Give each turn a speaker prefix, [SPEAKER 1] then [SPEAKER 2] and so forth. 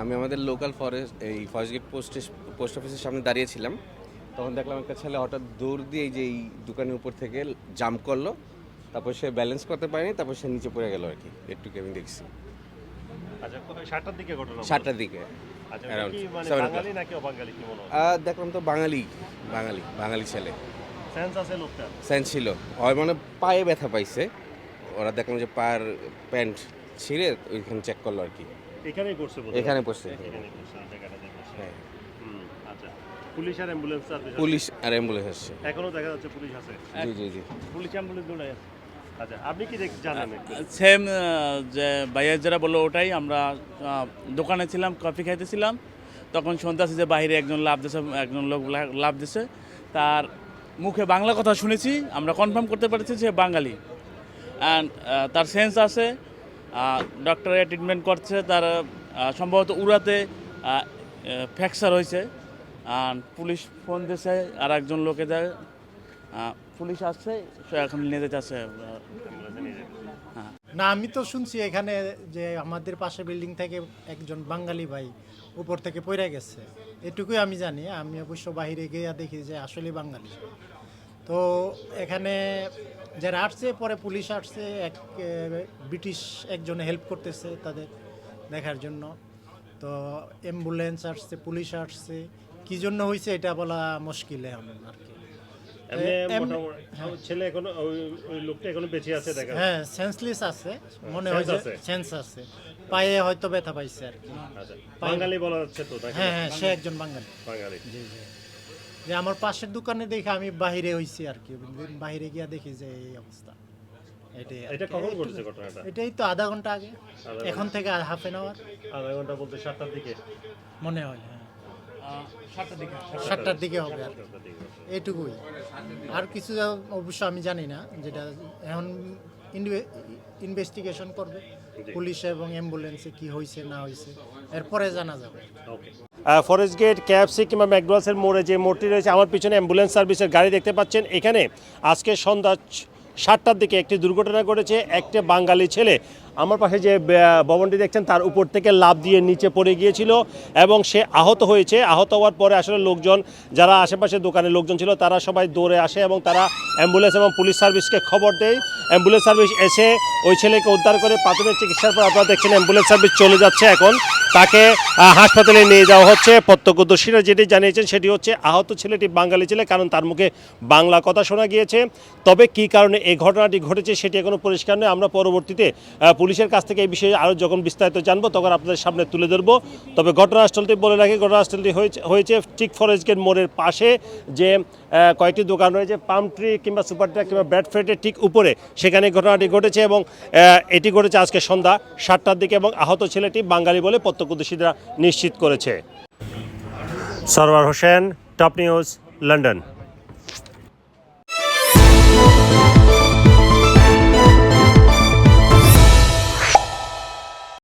[SPEAKER 1] আমি আমাদের local forest এই ফরেস্ট গেট পোস্ট পোস্ট অফিসের সামনে দাঁড়িয়েছিলাম। তখন দেখলাম একটা ছেলে হঠাৎ দৌড় দিয়ে এই যে এই দোকানের উপর থেকে জাম্প করল। তারপর সে ব্যালেন্স করতে পারেনি তারপর সে নিচে পড়ে গেল আর কি একটু আমি দেখছি।
[SPEAKER 2] আচ্ছা সাতটার দিকে ঘটনা
[SPEAKER 1] সাতটার দিকে।
[SPEAKER 2] আচ্ছা মানে
[SPEAKER 1] দেখলাম তো বাঙালি বাঙালি বাঙালি ছেলে।
[SPEAKER 2] সেন্স
[SPEAKER 1] ছিল। হয় মানে পায়ে ব্যথা পাইছে। ওরা দেখলাম যে পায়ের প্যান্ট ছিঁড়ে ওইখানে চেক করল আর কি
[SPEAKER 2] এখানেই করছে
[SPEAKER 1] এখানে পড়ছে।
[SPEAKER 2] করছে
[SPEAKER 1] হ্যাঁ।
[SPEAKER 2] আচ্ছা। পুলিশ আর অ্যাম্বুলেন্স সার্ভিস
[SPEAKER 1] পুলিশ আর অ্যাম্বুলেন্স আসছে।
[SPEAKER 2] এখনও দেখা যাচ্ছে পুলিশ আছে।
[SPEAKER 1] জি জি জি।
[SPEAKER 2] পুলিশ অ্যাম্বুলেন্স দৌড়ায় আছে। আচ্ছা আপনি কি জানেন
[SPEAKER 3] সেম যে ভাইয়া যারা বলল ওটাই আমরা দোকানে ছিলাম কফি খাইতেছিলাম। তখন শুনতে শুনতেছি যে বাইরে একজন লাভ দিছে একজন লোক লাভ দিছে। তার মুখে বাংলা কথা শুনেছি আমরা কনফার্ম করতে পারছি যে বাঙালি। অ্যান্ড তার সেন্স আছে। ডক্টরে ট্রিটমেন্ট করছে, তার সম্ভবত উড়াতে ফ্র্যাকচার হয়েছে। আর পুলিশ ফোন দিয়েছে আর একজন লোকে যায় পুলিশ আসছে, সে এখন নিয়ে
[SPEAKER 2] যাবে
[SPEAKER 3] হ্যাঁ।
[SPEAKER 4] না, আমি তো শুনছি এখানে যে আমাদের পাশে বিল্ডিং থেকে একজন বাঙালি ভাই উপর থেকে পড়ে গেছে। এটুকুই আমি জানি, আমি অবশ্য বাইরে গিয়ে দেখি যে আসলে বাঙালি। তো এখানে যারা আসছে পরে পুলিশ আসছে এক ব্রিটিশ একজন হেল্প করতেছে তাদের দেখার জন্য। তো অ্যাম্বুলেন্স আসছে পুলিশ আসছে। কি জন্য হয়েছে এটা বলা মুশকিল এখন আর কি।
[SPEAKER 2] মোটামুটি ছেলে এখনও ওই ওই লোকটা এখনও বেঁচে আছে দেখা
[SPEAKER 4] হ্যাঁ সেন্সলেস আছে। মনে হয়? সেন্স আছে। পায়ে হয়তো ব্যথা পাইছে আর কি।
[SPEAKER 2] আচ্ছা। বাঙালি বলা যাচ্ছে তো
[SPEAKER 4] হ্যাঁ হ্যাঁ সে একজন বাঙালি।
[SPEAKER 2] বাঙালি।
[SPEAKER 4] জি জি। যে আমার পাশের দোকানে দেখে আমি বাইরে হইছি আর কি বাইরে গিয়া দেখি যে এই অবস্থা। এটাই
[SPEAKER 2] এটা কখন ঘটেছে ঘটনাটা?
[SPEAKER 4] এটাই তো আধা ঘণ্টা আগে। এখন থেকে হাফ এন আওয়ার
[SPEAKER 2] আধা ঘণ্টা বলতে সাতটার দিকে?
[SPEAKER 4] মনে হয় হ্যাঁ।
[SPEAKER 3] সাতটার দিকে।
[SPEAKER 4] হবে আর। এইটুকুই আর কিছু অবশ্য আমি জানি না যেটা এখন ইনভেস্টিগেশন করবে। পুলিশ এবং অ্যাম্বুলেন্সে কি হয়েছে না হয়েছে এরপরে জানা যাবে।
[SPEAKER 2] ওকে ফরেস্ট গেট ক্যাপসি কিংবা ম্যাকডোয়ালসের মোড়ে যে মোড়টি রয়েছে, আমার পিছনে অ্যাম্বুলেন্স সার্ভিসের গাড়ি দেখতে পাচ্ছেন। এখানে আজকে সন্ধ্যা সাতটার দিকে একটি দুর্ঘটনা ঘটেছে। একটি বাঙালি ছেলে আমার পাশে যে ভবনটি দেখছেন, তার উপর থেকে লাভ দিয়ে নিচে পড়ে গিয়েছিল এবং সে আহত হয়েছে। আহত হওয়ার পরে আসলে লোকজন, যারা আশেপাশে দোকানে লোকজন ছিল, তারা সবাই দৌড়ে আসে এবং তারা অ্যাম্বুলেন্স এবং পুলিশ সার্ভিসকে খবর দেয়। অ্যাম্বুলেন্স সার্ভিস এসে ওই ছেলেকে উদ্ধার করে প্রাথমিক চিকিৎসার পর আপনারা দেখছেন অ্যাম্বুলেন্স সার্ভিস চলে যাচ্ছে এখন। তাকে হাসপাতালে নিয়ে যাওয়া হচ্ছে। প্রত্যক্ষদর্শীরা যেটি জানিয়েছেন, সেটি হচ্ছে আহত ছেলেটি বাঙালি ছেলে, কারণ তার মুখে বাংলা কথা শোনা গিয়েছে। তবে কি কারণে এই ঘটনাটি ঘটেছে, সেটি এখনও পরিষ্কার নয়। আমরা পরবর্তীতে পুলিশের কাছ থেকে এই বিষয়ে আরও যখন বিস্তারিত জানব, তখন আপনাদের সামনে তুলে ধরবো। তবে ঘটনাস্থলটি বলে রাখি, ঘটনাস্থলটি হয়েছে ঠিক ফরেস্ট গেট মোড়ের পাশে যে কয়েকটি দোকান রয়েছে পাম ট্রি কিংবা সুপার ট্রাক কিংবা ব্যাট ফ্রেটের ঠিক উপরে। সেখানে ঘটনাটি ঘটেছে এবং এটি ঘটেছে আজকে সন্ধ্যা সাতটার দিকে এবং আহত ছেলেটি বাঙালি বলে প্রত্যক্ষদর্শীরা নিশ্চিত করেছে। Sarwar Hossain top news London